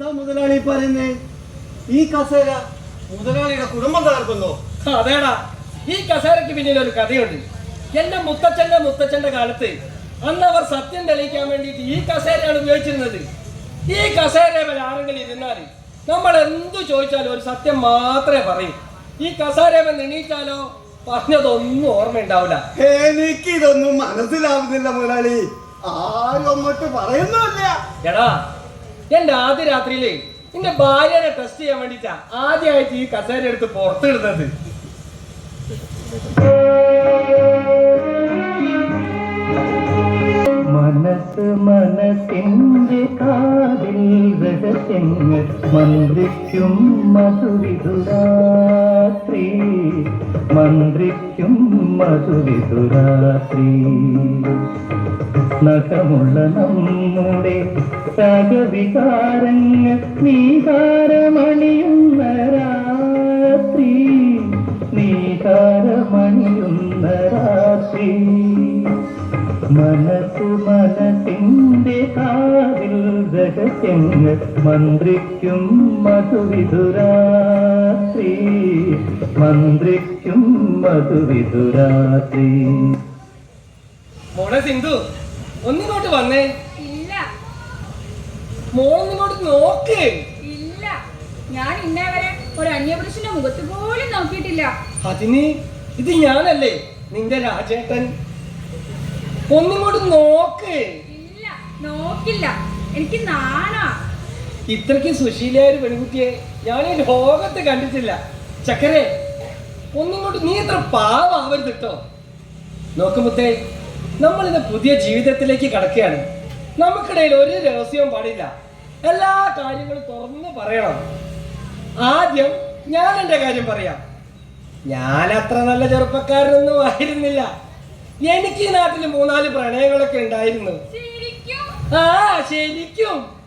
എന്താ മുതലാളി പറയുന്നേ? ഈ കസേര മുതലാളിയുടെ കുടുംബം തകർക്കുന്നു. അതേടാ ഈ കസേരയ്ക്ക് പിന്നിൽ ഒരു കഥയുണ്ട്. എന്റെ മുത്തച്ഛന്റെ മുത്തച്ഛന്റെ കാലത്ത് അന്ന് അവർ സത്യം തെളിയിക്കാൻ വേണ്ടിയിട്ട് ഈ കസേരയാണ് ഉപയോഗിച്ചിരുന്നത്. ഈ കസേരയിൽ ആരെങ്കിലും ഇരുന്നാൽ നമ്മൾ എന്തു ചോദിച്ചാലും ഒരു സത്യം മാത്രമേ പറയൂ. ഈ കസേരയിൽ നിണീറ്റാലോ പറഞ്ഞതൊന്നും ഓർമ്മയുണ്ടാവില്ല. എനിക്കിതൊന്നും മനസ്സിലാവുന്നില്ല മുതലാളി. ആരും അങ്ങോട്ട് പറയുന്നുമില്ല. എടാ എന്റെ ആദ്യ രാത്രിയിൽ എന്റെ ഭാര്യനെ ടെസ്റ്റ് ചെയ്യാൻ വേണ്ടിട്ടാ ആദ്യമായിട്ട് ഈ കസേര എടുത്ത് പുറത്തിടുന്നത്. മനസ്സ് മനസ്സിന്റെ കാതിൽ രഹസ്യങ്ങൾ മന്ത്രിക്കും മധുവിധുരാത്രി. മന്ത്രിക്കും മധുവിധുരാത്രി. നഖമുള്ള നമ്മുടെ സഹവികാരങ്ങൾ നീകാരമണിയുന്ന രാത്രി നീകാരമണിയുന്ന രാത്രി മനസ്സു മനസ്സിന്റെ കാതിൽ രഹസ്യങ്ങൾ മന്ത്രിക്കും മധുവിധുരാത്രി മന്ത്രിക്കും മധുവിധുരാത്രി മോളെ സിന്ധു ഒന്നിങ്ങോട്ട് വന്നേ. ഇല്ല. മോളൊന്നിങ്ങോട്ട് നോക്ക്. ഇല്ല. ഞാൻ ഇന്നേവരെ ഒരു അന്യപുരുഷന്റെ മുഖത്ത് പോലും നോക്കിയിട്ടില്ല. അതിന് ഇത് ഞാനല്ലേ? നിന്റെ രാജേട്ടൻ. ഒന്നിങ്ങോട്ട് നോക്ക്. ഇല്ല. നോക്കില്ല. എനിക്ക് നാണാ. ഇത്രയ്ക്ക് സുശീലയായ ഒരു പെൺകുട്ടിയെ ഞാൻ ഈ ലോകത്ത് കണ്ടിട്ടില്ല. ചക്കരെ ഒന്നിങ്ങോട്ട് നീ എത്ര പാവാവരുത് കേട്ടോ നോക്കുമ്പത്തേ നമ്മളിന്ന് പുതിയ ജീവിതത്തിലേക്ക് കടക്കുകയാണ്. നമുക്കിടയിൽ ഒരു രഹസ്യവും പാടില്ല. എല്ലാ കാര്യങ്ങളും തുറന്ന് പറയണം. ആദ്യം ഞാൻ എന്റെ കാര്യം പറയാം. ഞാൻ അത്ര നല്ല ചെറുപ്പക്കാരനൊന്നും ആയിരുന്നില്ല. എനിക്ക് ഈ നാട്ടിൽ മൂന്നാൽ പ്രണയങ്ങളൊക്കെ ഉണ്ടായിരുന്നു. ആ ശരിക്കും.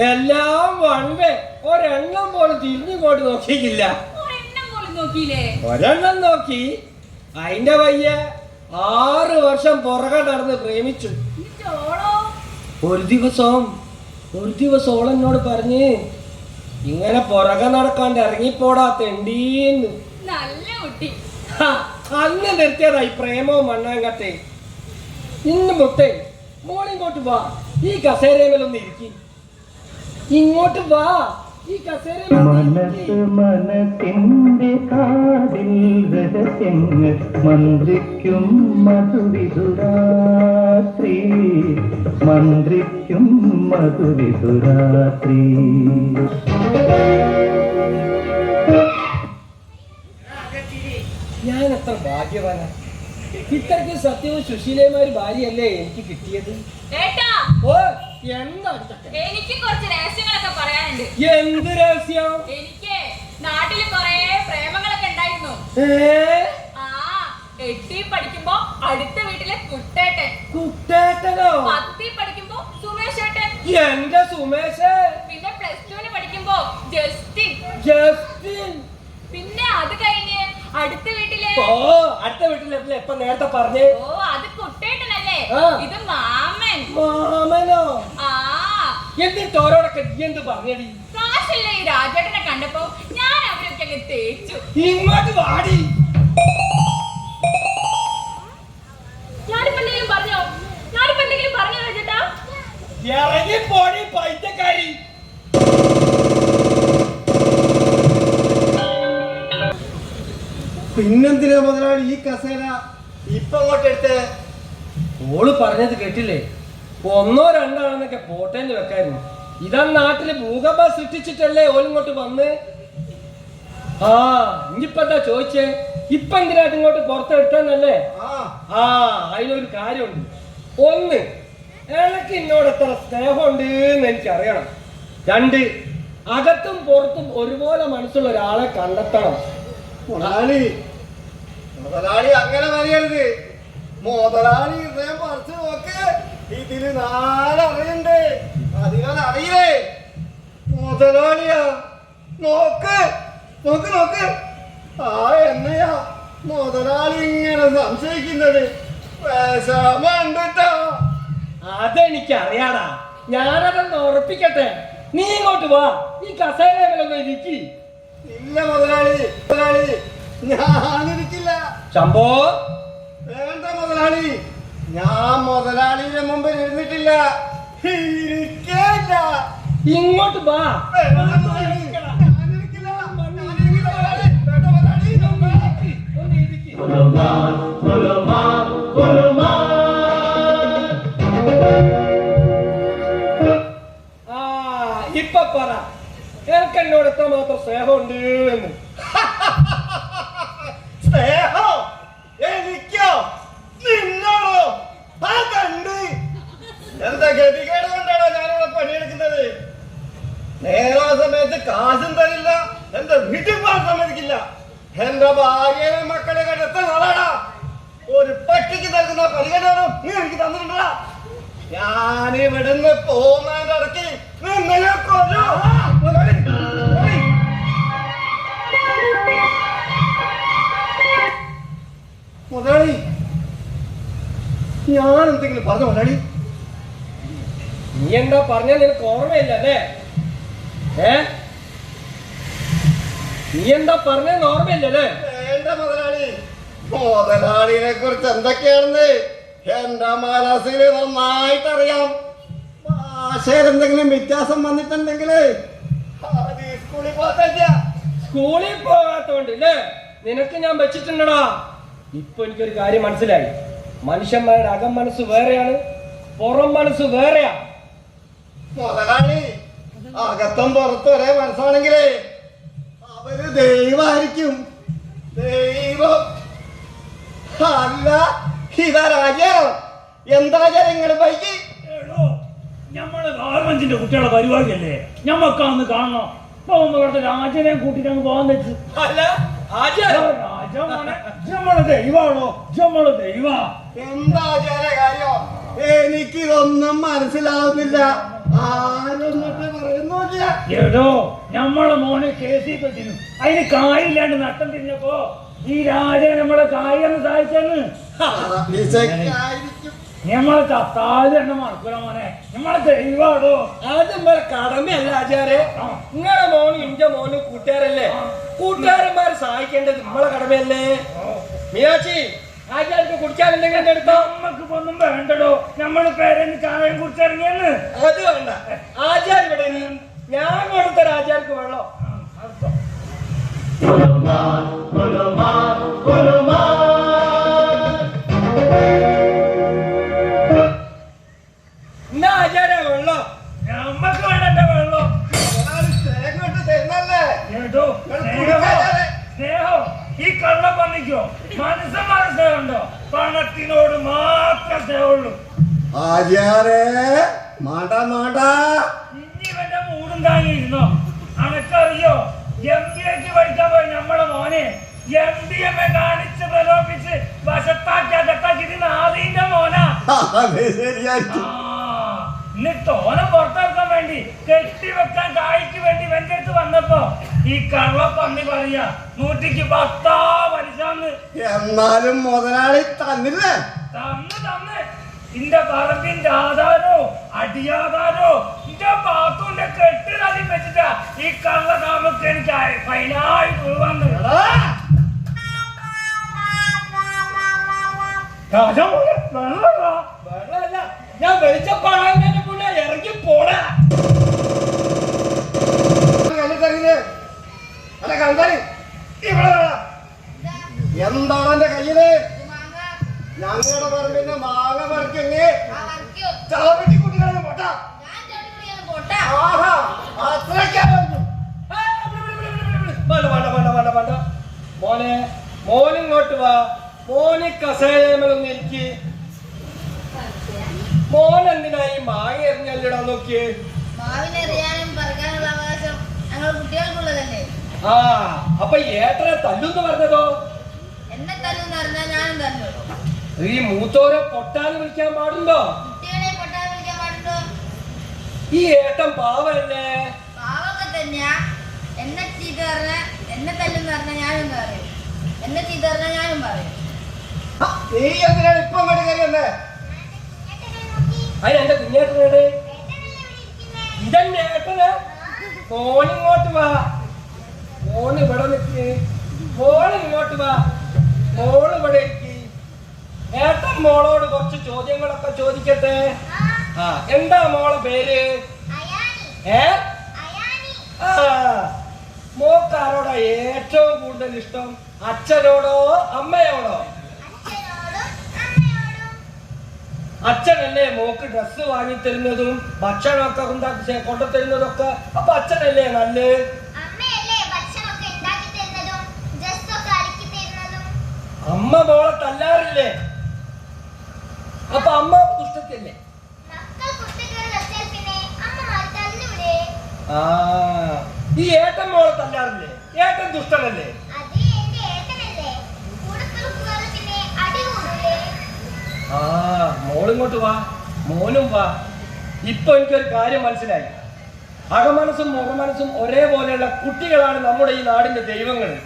എല്ലാം വൺവേ. ഒരെണ്ണം പോലും തിരിഞ്ഞുകൊണ്ട് നോക്കിയില്ല ഒരെണ്ണം പോലും നോക്കിയില്ലേ? ഒരെണ്ണം നോക്കി. അതിന്റെ വയ്യ ആറ് വർഷം പുറകെ നടന്ന് പ്രേമിച്ചു. ഒരു ദിവസം ഒരു ദിവസം ഓളെന്നോട് പറഞ്ഞ് ഇങ്ങനെ പുറകെ നടക്കാണ്ട് ഇറങ്ങിപ്പോടാ തെണ്ടീന്ന്. നല്ല കുട്ടി. ഹ, അന്ന് നിർത്തിയതായി പ്രേമവും മണ്ണാങ്കത്തെ ഇന്ന് മുത്തേ മോളിങ്ങോട്ട് വാ. ഈ കസേരയിലൊന്ന് ഇരിക്കി. ഇങ്ങോട്ട് വാ. ഈ മനസ്സ് കാടിൽ രഹസ്യങ്ങൾ മന്ത്രിക്കും മധുവിധുരാത്രി മന്ത്രിക്കും മധുവിധുരാത്രി ഞാൻ എത്ര ഭാഗ്യവാന. ഇത്രയ്ക്ക് സത്യവും സുശീലയുമായൊരു ഭാര്യയല്ലേ എനിക്ക് കിട്ടിയത്? ഏട്ടാ. ഓ? എനിക്ക് കുറച്ച് രഹസ്യങ്ങളൊക്കെ പറയാനുണ്ട്. എന്ത് രഹസ്യം? എനിക്ക് നാട്ടിൽ കൊറേ പ്രേമങ്ങളൊക്കെ ഉണ്ടായിരുന്നു. ആ എട്ടി പഠിക്കുമ്പോ അടുത്ത വീട്ടിലെ കുട്ടേട്ടൻ. കുട്ടേട്ടനോ? പത്തി പഠിക്കുമ്പോ സുമേഷ് ഏട്ടൻ എന്റെ സുമേഷ്. പിന്നെ പ്ലസ് ടുവിന് പഠിക്കുമ്പോ ജസ്റ്റിൻ. ജസ്റ്റിൻ. പിന്നെ അത് കഴിഞ്ഞ് അടുത്ത വീട്ടിലെ ഓ അടുത്ത വീട്ടിലെ എപ്പൊ നേരത്തെ പറഞ്ഞേ. ഓ അത് കുട്ടേട്ടനല്ലേ. ഇത് മാമൻ മാമനോ? എന്നിട്ട് ഓരോടൊക്കെ നീ എന്ത് പറഞ്ഞടി ഈ രാജേട്ടനെ കണ്ടപ്പോ? ഞാൻ അവരൊക്കെ തേച്ചു. ഇങ്ങോട്ട് വാടി. ഞാനിപ്പോ എന്തെങ്കിലും പറഞ്ഞോ? ഞാനിപ്പോ എന്തെങ്കിലും പറഞ്ഞോ രാജേട്ടാ? ഇറങ്ങി പോടി പൈറ്റക്കാരി പിന്നെന്തിനാ മുതലാളി ഈ കസേര? ഇപ്പൊ അങ്ങോട്ട് എടുത്ത് ഓൾ പറഞ്ഞത് കേട്ടില്ലേ? ഒന്നോ രണ്ടോ എന്നൊക്കെ പോട്ടേന്ന് വെക്കായിരുന്നു. ഇതാ നാട്ടിൽ ഭൂകമ്പം സൃഷ്ടിച്ചിട്ടല്ലേ ഓലിങ്ങോട്ട് വന്ന്? ആ ഇനിയിപ്പോ എന്താ ചോദിച്ചേ? ഇപ്പൊ എന്തിനാ ഇങ്ങോട്ട് പുറത്തെടുത്തന്നല്ലേ ആ. ആ അതിലൊരു കാര്യമുണ്ട്. ഒന്ന് എനിക്ക് എന്നോട് എത്ര സ്നേഹമുണ്ട് എന്ന് എനിക്കറിയണം. രണ്ട് അകത്തും പുറത്തും ഒരുപോലെ മനസ്സുള്ള ഒരാളെ കണ്ടെത്തണം. മുതലാളി. മുതലാളി അങ്ങനെ പറയരുത്. മുതലാളി ഹൃദയം പറിച്ചു നോക്ക്. ഇതിൽ നാലറിയുണ്ട്. അധികം അറിയേ മുതലാളിയാ നോക്ക് നോക്ക് നോക്ക്. ആ എന്നയാ മുതലാളി ഇങ്ങനെ സംശയിക്കുന്നത്? വിഷമുണ്ട് അതെനിക്കറിയാടാ. അതെനിക്ക് അറിയാടാ ഞാനതൊന്ന് ഉറപ്പിക്കട്ടെ. നീ ഇങ്ങോട്ട് വാ. ഈ കസേരയിലൊന്ന് ഇരിക്കി. ഇല്ല മുതലാളി മുതലാളി. ഞാനിരിക്കില്ല. ശംഭോ വേണ്ട മുതലാളി. ഞാൻ മുതലാളിയുടെ മുമ്പിൽ ഇരുന്നിട്ടില്ല. ഇരിക്കില്ല ഇങ്ങോട്ട് വാ. ഇപ്പൊ പറ. എനിക്ക് എന്നോട് എത്ര മാത്രം സ്നേഹമുണ്ട് എന്ന് സ്നേഹം എനിക്കോ നിന്നോടോ ആ കണ്ട് എന്താ ഗതികേട് കൊണ്ടാണോ ഞാനിവിടെ പണിയെടുക്കുന്നത് നേരാ സമയത്ത് കാശും തരില്ല എന്റെ വീട്ടിൽ സമ്മതിക്കില്ല. എന്റെ ഭാര്യയെ മക്കളെ കണ്ടെത്ത ഒരു പട്ടിക്ക് നൽകുന്ന പരിഗണന നീ എനിക്ക് തന്നിട്ടുണ്ടാ ഞാൻ ഇവിടുന്ന്. മുതലാളി, ഞാൻ എന്തെങ്കിലും പറഞ്ഞു മുതലാളി? നീ എന്താ പറഞ്ഞാൽ നിനക്ക് ഓർമ്മയില്ല അല്ലേ? ഏ? നീ എന്താ പറഞ്ഞെന്ന് ഓർമ്മയില്ല അല്ലേ വേണ്ട മുതലാളി മുതലാളിയെ കുറിച്ച് എന്തൊക്കെയാണെന്ന് എന്റെ മനസ്സിൽ നന്നായിട്ട് അറിയാം ഭാഷയിൽ എന്തെങ്കിലും വ്യത്യാസം വന്നിട്ടുണ്ടെങ്കിൽ സ്കൂളിൽ പോകത്തില്ല. സ്കൂളിൽ പോകാത്തോണ്ട് അല്ലേ നിനക്ക് ഞാൻ വെച്ചിട്ടുണ്ടടാ. ഇപ്പൊ എനിക്കൊരു കാര്യം മനസ്സിലായി. മനുഷ്യന്മാരുടെ അകം മനസ്സ് വേറെയാണ് പുറം മനസ്സ് വേറെയാ. മുതലാളി അകത്തും പുറത്തും ഒരേ മനസ്സാണെങ്കിലേ ദൈവമായിരിക്കും. ദൈവം. അല്ല ഇതാരാജോ എന്താ ജനങ്ങൾ പൈക്ക് എടോ, ഞമ്മൾ ഗവൺമെന്റിന്റെ കുട്ടികളെ പരിപാടിയല്ലേ? ഞമ്മക്കാന്ന് കാണണം. ഇവിടുത്തെ രാജനെ കൂട്ടിട്ട് അങ്ങ് പോകാൻ വെച്ചു അല്ല രാജ നമ്മൾ ദൈവാണോ നമ്മൾ ദൈവ എന്താ കാര്യം? എനിക്കിതൊന്നും മനസ്സിലാവുന്നില്ല. ആരൊന്നിട്ട് എടോ നമ്മളെ മോനെ കേസിൽ പെട്ടിരുന്നു അതിന് കായില്ലാണ്ട് നട്ടം തിരിഞ്ഞപ്പോ ഈ രാജ നമ്മളെ കായെന്ന് ആയിരിക്കും ഞമ്മളെ ചത്താൽ എന്നെ മറക്കൂല മോനെ. ഞമ്മളെ ദൈവാടോ. അത് നമ്മളെ കടമയല്ല ആചാരെ. നിങ്ങളെ മോന് ഇന്റെ മോന് കൂട്ടുകാരല്ലേ? കൂട്ടുകാരന്മാരെ സഹായിക്കേണ്ടത് നമ്മളെ കടമയല്ലേ? മീനാക്ഷി ആചാര്യക്ക് എന്തെങ്കിലും എടുത്തോ? നമ്മക്ക് ഒന്നും വേണ്ടടോ. നമ്മൾ പേരെന്ന് ചായം കുടിച്ചിറങ്ങിയെന്ന്. അത് വേണ്ട ആചാർ ഇവിടെ നീ ഞാൻ കൊടുത്തൊരു ആചാർക്ക് വെള്ളം ഗുലുമാൻ ഗുലുമാൻ ഗുലുമാൻ എന്നാ ആചാര വെള്ളം നമ്മക്ക് വേണ്ട വെള്ളം തേങ്ങോട്ട് തരുന്നല്ലേ കേട്ടോ സ്നേഹമോ സ്നേഹോ ഈ കള്ള പന്നിക്കോ മനസ്സന്മാരെ സ്നേഹമുണ്ടോ പണത്തിനോട് മാത്രം സ്നേഹമുള്ളൂ. ആചാരേ മാണ്ട മാണ്ട. ഇനി ഇവന്റെ മൂടും താങ്ങിയിരുന്നോ അനക്കറിയോ? എം ബി എക്ക് പഠിക്കാൻ പോയ. നമ്മളെ മോനെ എം ബി എം എ കാണിച്ച് പ്രലോഭിച്ച് വശത്താക്കി അകത്താക്കി നാദീന്റെ മോനാ. എന്നിട്ട് ഓനെ പുറത്തിറക്കാൻ വേണ്ടി കെട്ടിവെക്കാൻ കായ്ക്ക് വേണ്ടി എന്റെ അടുത്ത് വന്നപ്പോ ഈ കള്ളപ്പന്നി പറയാ നൂറ്റിക്ക് പത്താ പലിശന്ന്. എന്നാലും മുതലാളി തന്നില്ലേ? തന്ന് തന്ന്. ഇന്റെ പറമ്പിന്റെ ആധാരോ അടിയാധാരോ ഇന്റെ ബാത്തുന്റെ കെട്ട് തലി വെച്ചിട്ടാ ഈ കള്ള താമസം എനിക്ക് ഫൈനായി വന്ന് രാജാമോനെ വെള്ളമില്ല ഞാൻ വെളിച്ചപ്പാടാൻ ഇറങ്ങി പോടാ. എന്താണ് എന്റെ കയ്യിൽ? ഞങ്ങളുടെ പറമ്പിന്റെ മാങ്ങ പറിക്കങ്ങ് ചാവട്ടി കുട്ടികളെ പൊട്ട ആഹാ അത്രയ്ക്കാ പറഞ്ഞു വേണ്ട വേണ്ട വേണ്ട വേണ്ട വേണ്ട മോനെ മോനിങ്ങോട്ട് വാ. മോന് കസേരമെന്ന് എനിക്ക് മോൻ എന്തിനാ ഈ മാങ്ങ എറിഞ്ഞല്ലിടാൻ നോക്കിയേ? മാവിനെറിയാനും പറിക്കാനുള്ള അവകാശം ഞങ്ങൾ കുട്ടികൾക്കുള്ളതല്ലേ? ആ അപ്പൊ ഏട്ടനെ തല്ലുന്ന് പറഞ്ഞതോ? എന്നെ തല്ലുന്ന് ഞാനും ഈ മൂത്തോരെ പൊട്ടാന്ന് വിളിക്കാൻ പാടുണ്ടോ? കുട്ടികളെ പൊട്ടാൻ വിളിക്കാൻ പാടുണ്ടോ? ഈ ഏട്ടൻ പാവല്ലേ? പാവൊക്കെ തന്നെയാ. എന്നെ ചീത്ത പറഞ്ഞ എന്നെ തല്ലുന്ന് പറഞ്ഞ ഞാനൊന്നും എന്നെ ചീത്ത പറഞ്ഞാൽ ഞാനും പറയും. നീ എന്തിനാണ് ഇപ്പൊ അങ്ങോട്ട് കയറിയല്ലേ അതിന് എന്റെ കുഞ്ഞേട്ടനേടെ ഇതന്നെ ഏട്ടന്? ഫോണിങ്ങോട്ട് വാ. ഫോൺ ഇവിടെ നിൽക്ക് ഫോൺ ഇങ്ങോട്ട് വാ. മോൾ ഇവിടെ ഇരിക്ക്. ഏട്ടൻ മോളോട് കുറച്ച് ചോദ്യങ്ങളൊക്കെ ചോദിക്കട്ടെ? ആ. എന്താ മോളെ പേര്? ഏ? ആ. മോക്കാരോടാ ഏറ്റവും കൂടുതൽ ഇഷ്ടം? അച്ഛനോടോ അമ്മയോടോ? അച്ഛനല്ലേ മോക്ക് ഡ്രസ്സ് വാങ്ങി തരുന്നതും ഭക്ഷണമൊക്കെ ഉണ്ടാക്കി കൊണ്ടു ഒക്കെ അപ്പൊ അച്ഛനല്ലേ നല്ല? അമ്മ മോളെ തല്ലാറില്ലേ? അപ്പൊ അമ്മ ദുഷ്ടത്തില്ലേ തല്ലൂടെ ആ ഈ ഏട്ടൻ മോളെ തല്ലാറില്ലേ? ഏട്ടൻ ദുഷ്ടനല്ലേ? മോളിങ്ങോട്ട് വാ മോനും വാ. ഇപ്പൊ എനിക്കൊരു കാര്യം മനസ്സിലായി. അകമനസ്സും മുഖമനസ്സും ഒരേപോലെയുള്ള കുട്ടികളാണ് നമ്മുടെ ഈ നാടിന്റെ ദൈവങ്ങൾ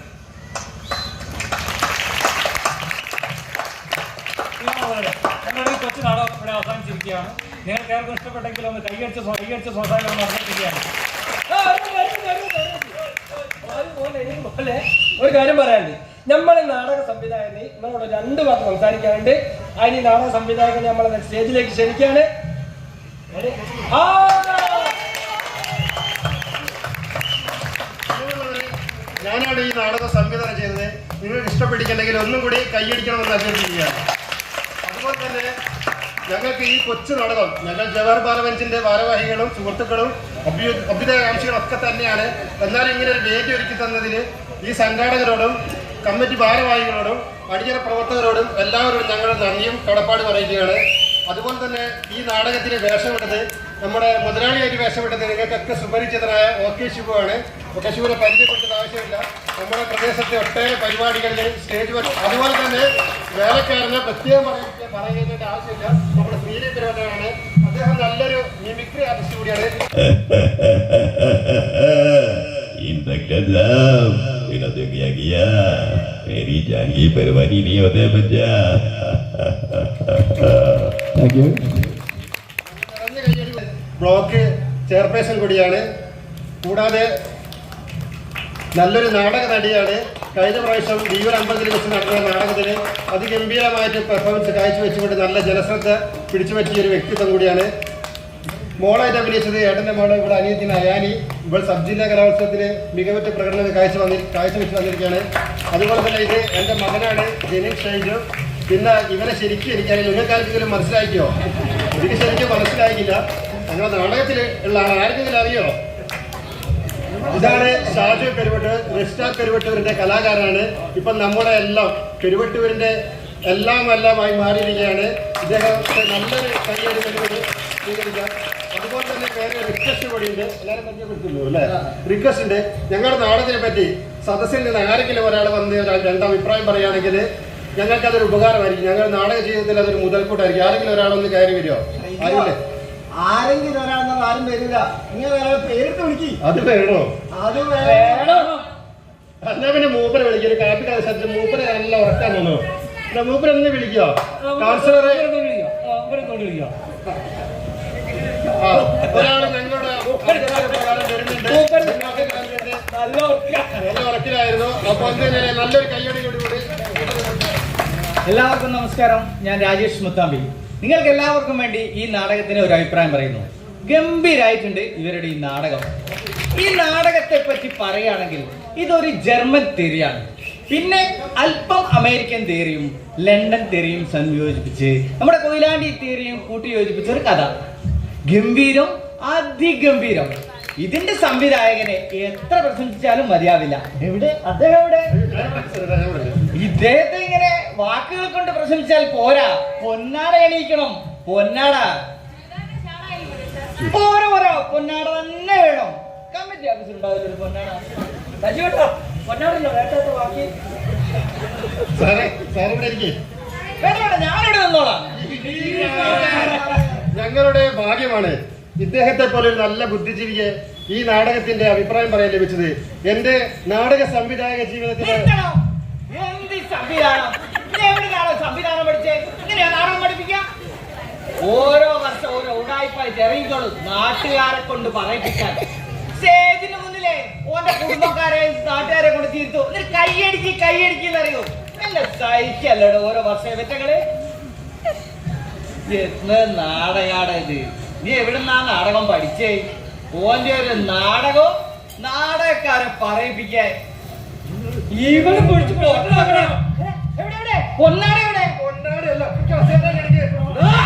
കൊച്ചു നാടകം ഇവിടെ അവസാനിച്ചിരിക്കുകയാണ്. നിങ്ങൾക്ക് ഏവർക്കും ഇഷ്ടപ്പെട്ടെങ്കിൽ ഒന്ന് കൈയടിച്ച് സ്വ- കൈയടിച്ച് പ്രോത്സാഹനം ഒന്ന് അഭ്യർത്ഥിക്കുകയാണ്. ഒരു കാര്യം പറയാനുണ്ട്. നമ്മളെ നാടക സംവിധായകനെ നമ്മളോട് രണ്ട് വാക്ക് സംസാരിക്കാനുണ്ട്. അതിന് ഈ സംവിധായകൻ നമ്മളെ സ്റ്റേജിലേക്ക് ക്ഷണിക്കാണ്! ഞാനാണ് ഈ നാടകം സംവിധാനം ചെയ്തത് നിങ്ങൾക്ക് ഇഷ്ടപ്പെട്ടിട്ടുണ്ടെങ്കിൽ ഒന്നും കൂടി കൈയടിക്കണമെന്ന് അഭ്യർത്ഥിക്കുകയാണ് അതുപോലെ തന്നെ ഞങ്ങൾക്ക് ഈ കൊച്ചു നാടകം ഞങ്ങൾ ജവഹർ ബാലവഞ്ചിന്റെ ഭാരവാഹികളും സുഹൃത്തുക്കളും അഭ്യു അഭ്യുദയകാംക്ഷികളും ഒക്കെ തന്നെയാണ്. എന്നാൽ ഇങ്ങനെ ഒരു വേദി ഒരുക്കി തന്നതിന് ഈ സംഘാടകരോടും കമ്മിറ്റി ഭാരവാഹികളോടും അടിയറ പ്രവർത്തകരോടും എല്ലാവരോടും ഞങ്ങളുടെ നന്ദിയും കടപ്പാട് പറയുകയാണ് അതുപോലെ തന്നെ ഈ നാടകത്തിന് വേഷമിട്ടത് നമ്മുടെ മുതലാളിയായിട്ട് വേഷമിട്ടത് നിങ്ങൾക്കൊക്കെ സുപരിചിതനായ ഒ കെ ശിവുവാണ്. ഒ കെ ശിവനെ പരിചയപ്പെടുത്തേണ്ട ആവശ്യമില്ല. നമ്മുടെ പ്രദേശത്തെ ഒട്ടേറെ പരിപാടികളിൽ സ്റ്റേജ് വർക്ക് അതുപോലെ തന്നെ വേലക്കാരനെ പ്രത്യേകം പറയ- പറയേണ്ട ആവശ്യമില്ല. നമ്മുടെ ശ്രീലി പരിപാടിയാണ് അദ്ദേഹം നല്ലൊരു മിമിക്രി ആർട്ടിസ്റ്റ് കൂടിയാണ്. Indah kalam, മേരി tu പരിപാടി നീ. നിറഞ്ഞ കയ്യടി ബ്ലോക്ക് ചെയർപേഴ്സൺ കൂടിയാണ്. കൂടാതെ നല്ലൊരു നാടക നടിയാണ്. കഴിഞ്ഞ പ്രാവശ്യം ഡിയൂർ അമ്പലത്തിൽ വെച്ച് നടന്ന നാടകത്തിന് അതിഗംഭീരമായിട്ട് പെർഫോമൻസ് കാഴ്ചവെച്ചുകൊണ്ട് നല്ല ജനശ്രദ്ധ പിടിച്ചു പറ്റിയ ഒരു വ്യക്തിത്വം കൂടിയാണ്. മോളായിട്ട് അഭിനയിച്ചത് ഏട്ടന്റെ മോൾ ഇവിടെ അനിയത്തിന് അയാനി. ഇവിടെ സബ് ജില്ലാ കലോത്സവത്തിൽ മികവുറ്റ പ്രകടനം കാഴ്ച വന്നി കാഴ്ച വെച്ച് വന്നിരിക്കുകയാണ്. അതുപോലെ തന്നെ ഇത് എന്റെ മകനാണ് ജെനിൻ ഷൈജു. പിന്നെ ഇവനെ ശരിക്കും എനിക്കറിയില്ല. നിങ്ങൾക്ക് ആർക്കെങ്കിലും മനസ്സിലാക്കിയോ എനിക്ക് ശരിക്കും മനസ്സിലാക്കില്ല ഞങ്ങളുടെ നാടകത്തിൽ ഉള്ള ആൾ ആർക്കെങ്കിലും അറിയോ? ഇതാണ് ഷാജു പെരുവട്ടൂർ റിസ്റ്റാർ പെരുവട്ടൂരിന്റെ കലാകാരനാണ്. ഇപ്പൊ നമ്മുടെ എല്ലാം പെരുവട്ടൂരിന്റെ എല്ലാം എല്ലാമായി മാറിയിരിക്കുകയാണ്. ഇദ്ദേഹത്തെ നല്ലൊരു നൽകുന്നത് സ്വീകരിക്കാം. അതുപോലെ തന്നെ വേറെ റിക്വസ്റ്റ് കൂടിയുണ്ട് എല്ലാവരും പരിചയപ്പെടുത്തുന്നു അല്ലേ? റിക്വസ്റ്റ് ഉണ്ട്. ഞങ്ങളുടെ നാടകത്തിനെ പറ്റി സദസ്സിൽ നിന്ന് ആരെങ്കിലും ഒരാൾ വന്ന് ഒരാൾ രണ്ട് അഭിപ്രായം പറയുകയാണെങ്കിൽ ഞങ്ങൾക്ക് അതൊരു ഉപകാരമായിരിക്കും. ഞങ്ങളുടെ നാടക ജീവിതത്തിൽ അതൊരു മുതൽക്കൂട്ടായിരിക്കും. ആരെങ്കിലും ഒരാൾ ഒന്ന് കയറി വരുമോ ആരുമില്ലേ? ആരെങ്കിലും ഒരാൾ ആരും വരില്ല. ഇങ്ങനെ ഒരാളെ പേരിട്ട് വിളിക്കി. അത് വേണോ? അത് വേണോ. എന്നാ പിന്നെ മൂപ്പരെ വിളിക്കും. ഒരു കാപ്പി കാശ് മൂപ്പരെ നല്ല ഉറക്കാൻ തോന്നുന്നു. മൂപ്പരെ ഒന്ന് വിളിക്കോ? കൗൺസിലറെ കൊണ്ട് വിളിക്കാം. നല്ല നല്ലൊരു കയ്യടി കൂടി എല്ലാവർക്കും നമസ്കാരം. ഞാൻ രാജേഷ് മുത്താമ്പി. നിങ്ങൾക്ക് എല്ലാവർക്കും വേണ്ടി ഈ നാടകത്തിന് ഒരു അഭിപ്രായം പറയുന്നു. ഗംഭീരായിട്ടുണ്ട് ഇവരുടെ ഈ നാടകം. ഈ നാടകത്തെ പറ്റി പറയുകയാണെങ്കിൽ ഇതൊരു ജർമ്മൻ തിയറിയാണ് പിന്നെ അല്പം അമേരിക്കൻ തിയറിയും ലണ്ടൻ തിയറിയും സംയോജിപ്പിച്ച് നമ്മുടെ കൊയിലാണ്ടി തിയറിയും കൂട്ടി യോജിപ്പിച്ച ഒരു കഥ. ഗംഭീരം അതിഗംഭീരം. ഇതിന്റെ സംവിധായകനെ എത്ര പ്രശംസിച്ചാലും മതിയാവില്ല. എവിടെ? അദ്ദേഹം എവിടെ? ഇദ്ദേഹത്തെ ഇങ്ങനെ വാക്കുകൾ കൊണ്ട് പ്രശംസിച്ചാൽ പോരാ. പൊന്നാട എണീക്കണം. പൊന്നാട. പോരാ പോരാ പൊന്നാട തന്നെ വേണം. കമ്മിറ്റി ഓഫീസിൽ ഉണ്ടാവില്ല ഒരു പൊന്നാട. സജീവേട്ടാ, പൊന്നാടല്ലോ വേണ്ടാത്ത ബാക്കി. വേണ്ട വേണ്ട. ഞാനിവിടെ നിന്നോളാം. ഞങ്ങളുടെ ഭാഗ്യമാണ് ഇദ്ദേഹത്തെ പോലെ നല്ല ബുദ്ധിജീവിയെ ഈ നാടകത്തിന്റെ അഭിപ്രായം പറയാൻ ലഭിച്ചത്. എന്റെ നാടക സംവിധായക ജീവിതത്തിലെ സംവിധാനം? പഠിച്ചേ? നാടകം പഠിപ്പിക്കാം? ഓരോ വർഷം ഓരോ ഉടായ്പായിട്ട് ഇറങ്ങിക്കോളും നാട്ടുകാരെ കൊണ്ട് പറയിപ്പിക്കാൻ. സ്റ്റേജിന് മുന്നിലെ ഓന്റെ കുടുംബക്കാരെ നാട്ടുകാരെ കൊണ്ട് തീർത്തു എന്നിട്ട് കൈയടിക്ക് കൈയടിക്കുന്നറിയോ നല്ല സഹിക്കല്ലോ ഓരോ വർഷം ഇവറ്റകൾ എത്ര നീ എവിടുന്നാ നാടകം പഠിച്ചേ? ഓന്റെ ഒരു നാടകം നാടകക്കാരെ പറയിപ്പിക്കേ ഇവിടെ പിടിച്ചു എവിടെ ഇവിടെ അല്ല